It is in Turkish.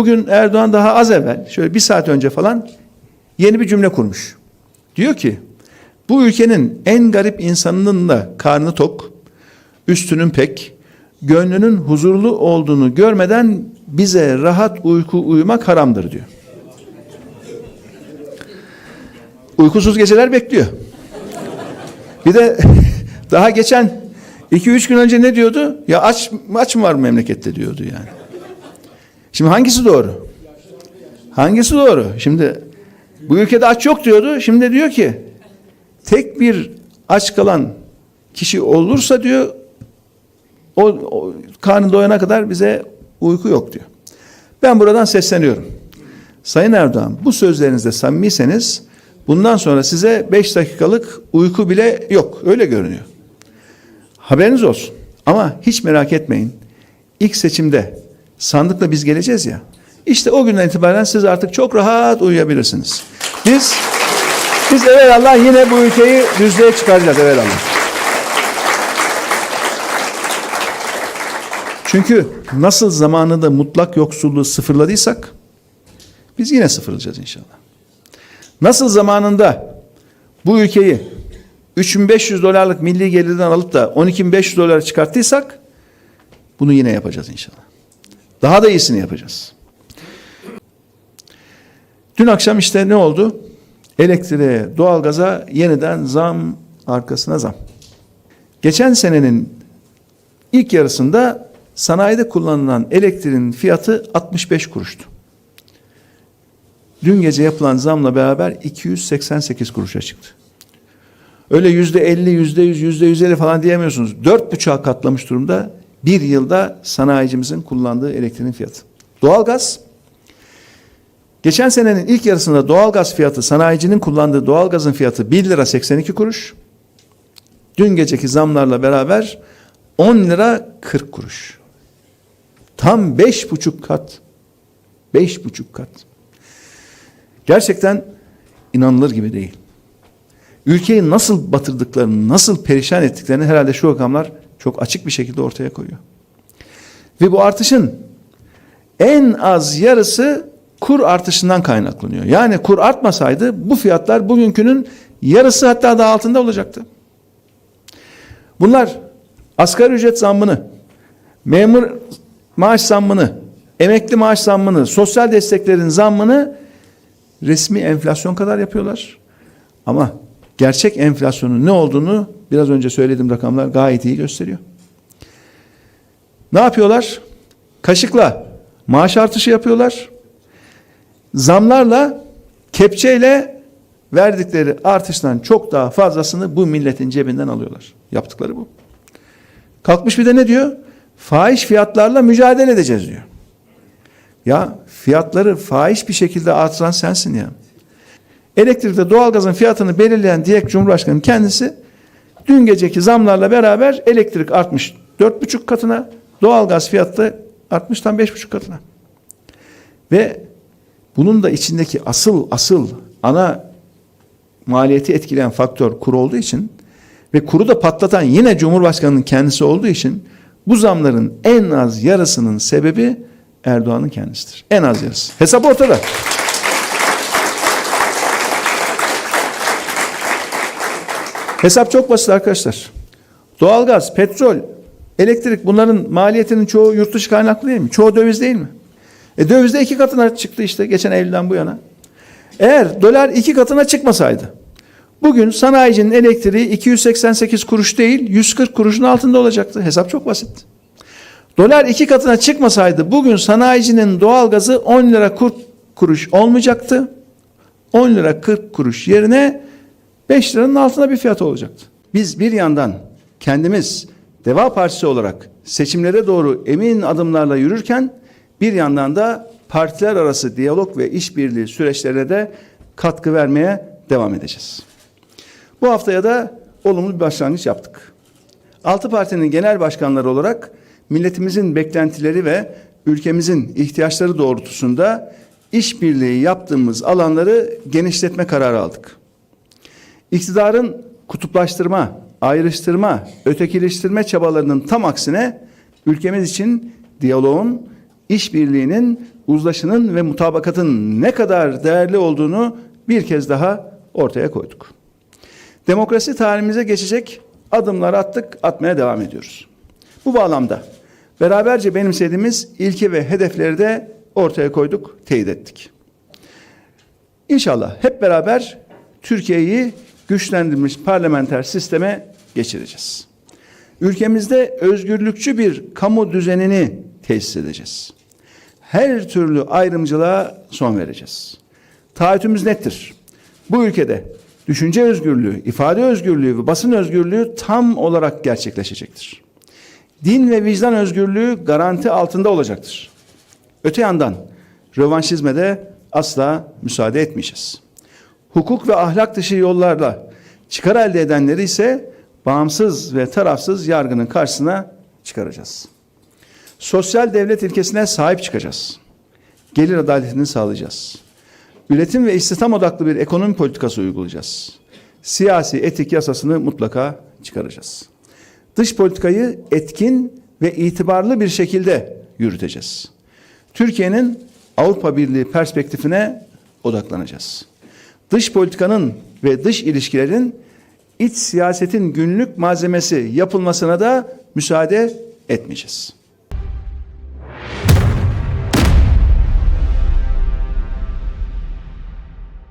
Bugün Erdoğan daha az evvel, şöyle bir saat önce falan yeni bir cümle kurmuş. Diyor ki, bu ülkenin en garip insanının da karnı tok, üstünün pek, gönlünün huzurlu olduğunu görmeden bize rahat uyku uyumak haramdır diyor. Uykusuz geceler bekliyor. Bir de daha geçen iki üç gün önce ne diyordu? Ya aç, aç mı var memlekette diyordu yani. Şimdi hangisi doğru? Hangisi doğru? Şimdi bu ülkede aç yok diyordu. Şimdi diyor ki tek bir aç kalan kişi olursa diyor o, o karnı doyana kadar bize uyku yok diyor. Ben buradan sesleniyorum. Sayın Erdoğan bu sözlerinizde samimiyseniz bundan sonra size beş dakikalık uyku bile yok. Öyle görünüyor. Haberiniz olsun. Ama hiç merak etmeyin. İlk seçimde sandıkla biz geleceğiz ya. İşte o günden itibaren siz artık çok rahat uyuyabilirsiniz. Biz biz evvelallah yine bu ülkeyi düzlüğe çıkaracağız evvelallah. Çünkü nasıl zamanında mutlak yoksulluğu sıfırladıysak biz yine sıfırlayacağız inşallah. Nasıl zamanında bu ülkeyi 3500 dolarlık milli gelirden alıp da 12500 dolara çıkarttıysak bunu yine yapacağız inşallah. Daha da iyisini yapacağız. Dün akşam işte ne oldu? Elektriğe, doğalgaza yeniden zam arkasına zam. Geçen senenin ilk yarısında sanayide kullanılan elektriğin fiyatı 65 kuruştu. Dün gece yapılan zamla beraber 288 kuruşa çıktı. Öyle yüzde 50, yüzde 100, yüzde 150 falan diyemiyorsunuz. Dört buçuğa katlamış durumda bir yılda sanayicimizin kullandığı elektriğin fiyatı. Doğalgaz, geçen senenin ilk yarısında doğalgaz fiyatı, sanayicinin kullandığı doğalgazın fiyatı 1 lira 82 kuruş. Dün geceki zamlarla beraber 10 lira 40 kuruş. Tam beş buçuk kat. Beş buçuk kat. Gerçekten inanılır gibi değil. Ülkeyi nasıl batırdıklarını, nasıl perişan ettiklerini herhalde şu rakamlar çok açık bir şekilde ortaya koyuyor. Ve bu artışın en az yarısı kur artışından kaynaklanıyor. Yani kur artmasaydı bu fiyatlar bugünkünün yarısı hatta daha altında olacaktı. Bunlar asgari ücret zammını, memur maaş zammını, emekli maaş zammını, sosyal desteklerin zammını resmi enflasyon kadar yapıyorlar. Ama gerçek enflasyonun ne olduğunu biraz önce söylediğim rakamlar gayet iyi gösteriyor. Ne yapıyorlar? Kaşıkla maaş artışı yapıyorlar. Zamlarla, kepçeyle verdikleri artıştan çok daha fazlasını bu milletin cebinden alıyorlar. Yaptıkları bu. Kalkmış bir de ne diyor? Fahiş fiyatlarla mücadele edeceğiz diyor. Ya fiyatları fahiş bir şekilde artıran sensin ya. Elektrikte doğalgazın fiyatını belirleyen diyek Cumhurbaşkanı kendisi dün geceki zamlarla beraber elektrik artmış dört buçuk katına, doğalgaz fiyatı da artmış tam beş buçuk katına. Ve bunun da içindeki asıl asıl ana maliyeti etkileyen faktör kur olduğu için ve kuru da patlatan yine Cumhurbaşkanı'nın kendisi olduğu için bu zamların en az yarısının sebebi Erdoğan'ın kendisidir. En az yarısı. Hesap ortada. Hesap çok basit arkadaşlar. Doğalgaz, petrol, elektrik bunların maliyetinin çoğu yurt dışı kaynaklı değil mi? Çoğu döviz değil mi? E dövizde iki katına çıktı işte geçen Eylül'den bu yana. Eğer dolar iki katına çıkmasaydı bugün sanayicinin elektriği 288 kuruş değil 140 kuruşun altında olacaktı. Hesap çok basit. Dolar iki katına çıkmasaydı bugün sanayicinin doğalgazı 10 lira 40 kuruş olmayacaktı. 10 lira 40 kuruş yerine 5 liranın altında bir fiyat olacaktı. Biz bir yandan kendimiz Deva Partisi olarak seçimlere doğru emin adımlarla yürürken bir yandan da partiler arası diyalog ve işbirliği süreçlerine de katkı vermeye devam edeceğiz. Bu haftaya da olumlu bir başlangıç yaptık. Altı partinin genel başkanları olarak milletimizin beklentileri ve ülkemizin ihtiyaçları doğrultusunda işbirliği yaptığımız alanları genişletme kararı aldık. İktidarın kutuplaştırma, ayrıştırma, ötekileştirme çabalarının tam aksine ülkemiz için diyaloğun, işbirliğinin, uzlaşının ve mutabakatın ne kadar değerli olduğunu bir kez daha ortaya koyduk. Demokrasi tarihimize geçecek adımlar attık, atmaya devam ediyoruz. Bu bağlamda beraberce benimsediğimiz ilke ve hedefleri de ortaya koyduk, teyit ettik. İnşallah hep beraber Türkiye'yi güçlendirilmiş parlamenter sisteme geçireceğiz. Ülkemizde özgürlükçü bir kamu düzenini tesis edeceğiz. Her türlü ayrımcılığa son vereceğiz. Taahhütümüz nettir. Bu ülkede düşünce özgürlüğü, ifade özgürlüğü ve basın özgürlüğü tam olarak gerçekleşecektir. Din ve vicdan özgürlüğü garanti altında olacaktır. Öte yandan rövanşizme de asla müsaade etmeyeceğiz. Hukuk ve ahlak dışı yollarla çıkar elde edenleri ise bağımsız ve tarafsız yargının karşısına çıkaracağız. Sosyal devlet ilkesine sahip çıkacağız. Gelir adaletini sağlayacağız. Üretim ve istihdam odaklı bir ekonomi politikası uygulayacağız. Siyasi etik yasasını mutlaka çıkaracağız. Dış politikayı etkin ve itibarlı bir şekilde yürüteceğiz. Türkiye'nin Avrupa Birliği perspektifine odaklanacağız. Dış politikanın ve dış ilişkilerin iç siyasetin günlük malzemesi yapılmasına da müsaade etmeyeceğiz.